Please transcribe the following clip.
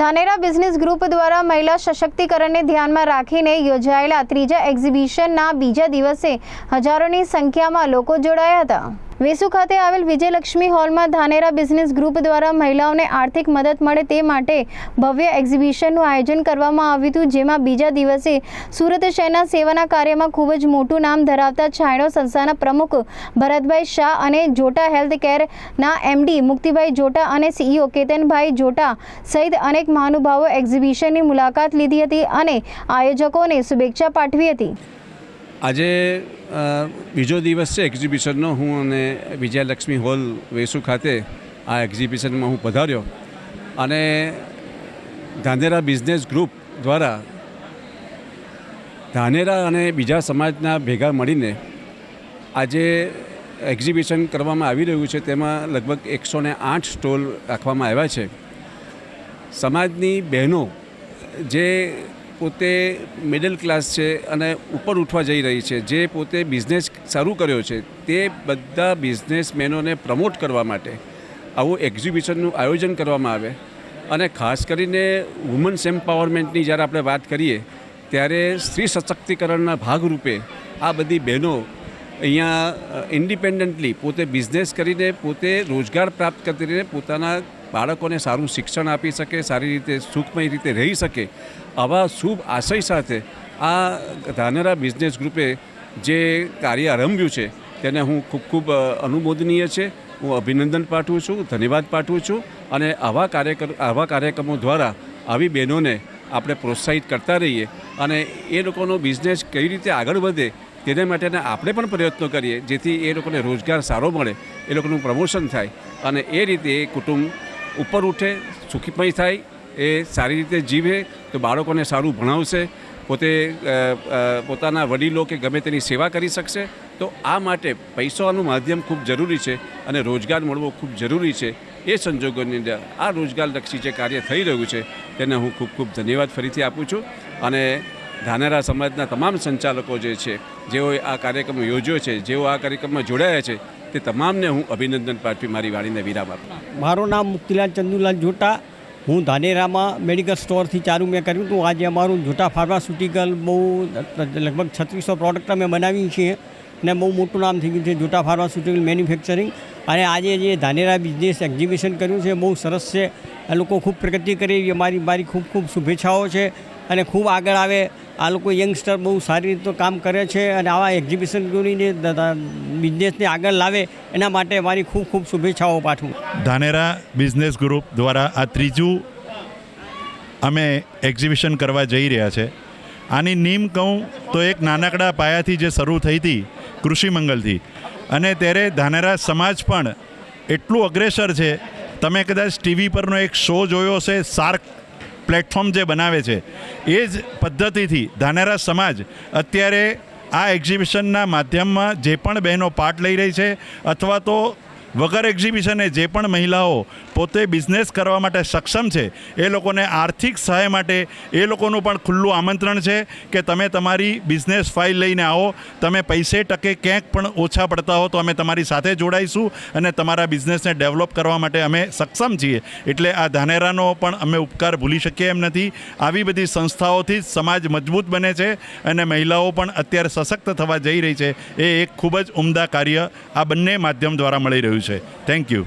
Dhanera business group દ્વારા મહિલા સશક્તિકરણને ધ્યાનમાં રાખીને યોજાયેલા ત્રીજા એક્ઝિબિશનના બીજા દિવસે હજારોની સંખ્યામાં લોકો જોડાયા હતા. વેસુ ખાતે આવેલ વિજયલક્ષ્મી હોલમાં ધાનેરા બિઝનેસ ગ્રુપ દ્વારા મહિલાઓને આર્થિક મદદ મળે તે માટે ભવ્ય એક્ઝિબિશનનું આયોજન કરવામાં આવ્યું હતું, જેમાં બીજા દિવસે સુરત શહેરના સેવાના કાર્યમાં ખૂબ જ મોટું નામ ધરાવતા છાયણો સંસ્થાના પ્રમુખ ભરતભાઈ શાહ અને જોટા હેલ્થ કેરના એમડી મુક્તિભાઈ જોટા અને સીઈઓ કેતનભાઈ જોટા સહિત અનેક મહાનુભાવો એક્ઝિબિશનની મુલાકાત લીધી હતી અને આયોજકોને શુભેચ્છા પાઠવી હતી. આજે બીજો દિવસ છે એક્ઝિબિશનનો હું અને વિજયલક્ષ્મી હોલ વેસુ ખાતે આ એક્ઝિબિશનમાં હું પધાર્યો. અને ધાનેરા બિઝનેસ ગ્રુપ દ્વારા ધાનેરા અને બીજા સમાજના ભેગા મળીને આજે એક્ઝિબિશન કરવામાં આવી રહ્યું છે. તેમાં લગભગ એકસો ને આઠ સ્ટોલ રાખવામાં આવ્યા છે. સમાજની બહેનો જે પોતે મિડલ ક્લાસ છે અને ઉપર ઉઠવા જઈ રહી છે. જે પોતે બિઝનેસ શરૂ કર્યો છે, તે બધા બિઝનેસમેનોને પ્રમોટ કરવા માટે આવું એક્ઝિબિશનનું આયોજન કરવામાં આવે. અને ખાસ કરીને વુમન્સ એમ્પાવરમેન્ટની જ્યારે આપણે વાત કરીએ, ત્યારે સ્ત્રી સશક્તિકરણના ભાગરૂપે આ બધી બહેનો અહીંયા ઇન્ડિપેન્ડન્ટલી પોતે બિઝનેસ કરીને પોતે રોજગાર પ્રાપ્ત કરીને પોતાના બાળકોને સારું શિક્ષણ આપી શકે, સારી રીતે સુખમય રીતે રહી શકે આવા શુભ આશય સાથે આ ધાનેરા બિઝનેસ ગ્રુપે જે કાર્ય આરંભ્યું છે તેને હું ખૂબ ખૂબ અનુમોદનીય છે. હું અભિનંદન પાઠવું છું, ધન્યવાદ પાઠવું છું અને આવા કાર્યક્રમ આવા કાર્યક્રમો દ્વારા આવી બહેનોને આપણે પ્રોત્સાહિત કરતા રહીએ અને એ લોકોનો બિઝનેસ કઈ રીતે આગળ વધે તેને માટેના આપણે પણ પ્રયત્નો કરીએ જેથી એ લોકોને રોજગાર સારો મળે, એ લોકોનું પ્રમોશન થાય અને એ રીતે એ કુટુંબ ઉપર ઉઠે, સુખીમય થાય, એ સારી રીતે જીવે, તો બાળકોને સારું ભણાવશે, પોતે પોતાના વડીલો કે ગમે તેની સેવા કરી શકશે, તો આ માટે પૈસાનું માધ્યમ ખૂબ જરૂરી છે અને રોજગાર મળવો ખૂબ જરૂરી છે. એ સંજોગોની અંદર આ રોજગારલક્ષી જે કાર્ય થઈ રહ્યું છે, તેને હું ખૂબ ખૂબ ધન્યવાદ ફરીથી આપું છું અને ધાનેરા સમાજના તમામ સંચાલકો જે છે, જેઓએ આ કાર્યક્રમ યોજ્યો છે, જેઓ આ કાર્યક્રમમાં જોડાયા છે, તે તમામને હું અભિનંદન પાઠવી, મારી વાણીને વિરામ આપું. મારું નામ મુક્તિલાલ ચંદુલાલ જોટા, હું ધાનેરામાં મેડિકલ સ્ટોરથી ચાલુ મેં કર્યું હતું. આજે અમારું જોટા ફાર્માસ્યુટિકલ બહુ લગભગ છત્રીસો પ્રોડક્ટ અમે બનાવી છીએ ને બહુ મોટું નામ થઈ ગયું છે, જોટા ફાર્માસ્યુટિકલ મેન્યુફેક્ચરિંગ. અને આજે જે ધાનેરા બિઝનેસ એક્ઝિબિશન કર્યું છે, બહુ સરસ છે. આ લોકો ખૂબ પ્રગતિ કરી અમારી મારી ખૂબ ખૂબ શુભેચ્છાઓ છે. અને ખૂબ આગળ આવે. આ લોકો યંગસ્ટર બહુ સારી રીતે કામ કરે છે અને આવા એક્ઝિબિશન કરીને બિઝનેસને આગળ લાવે એના માટે મારી ખૂબ ખૂબ શુભેચ્છાઓ પાઠવું. ધાનેરા બિઝનેસ ગ્રુપ દ્વારા આ ત્રીજું અમે એક્ઝિબિશન કરવા જઈ રહ્યા છે. આની નીમ કહું તો એક નાનકડા પાયાથી જે શરૂ થઈ હતી કૃષિ મંગલથી. અને ત્યારે ધાનેરા સમાજ પણ એટલું અગ્રેસર છે. તમે કદાચ ટીવી પરનો એક શો જોયો હશે સાર્ક પ્લેટફોર્મ જે બનાવે છે, એ જ પદ્ધતિથી ધાનેરા સમાજ અત્યારે આ એક્ઝિબિશનના માધ્યમમાં જે પણ બહેનો પાર્ટ લઈ રહી છે, અથવા તો વગર એક્ઝિબિશને જે પણ મહિલાઓ પોતે બિઝનેસ કરવા માટે સક્ષમ છે, એ લોકોને આર્થિક સહાય માટે એ લોકોનું પણ ખુલ્લું આમંત્રણ છે કે તમે તમારી બિઝનેસ ફાઇલ લઈને આવો, તમે પૈસે ટકે ક્યાંક પણ ઓછા પડતા હો તો અમે તમારી સાથે જોડાઈશું અને તમારા બિઝનેસને ડેવલપ કરવા માટે અમે સક્ષમ છીએ. એટલે આ ધાનેરાનો પણ અમે ઉપકાર ભૂલી શકીએ એમ નથી. આવી બધી સંસ્થાઓથી જ સમાજ મજબૂત બને છે અને મહિલાઓ પણ અત્યારે સશક્ત થવા જઈ રહી છે. એ એક ખૂબ જ ઉમદા કાર્ય આ બંને માધ્યમ દ્વારા મળી રહ્યું છે. Thank you.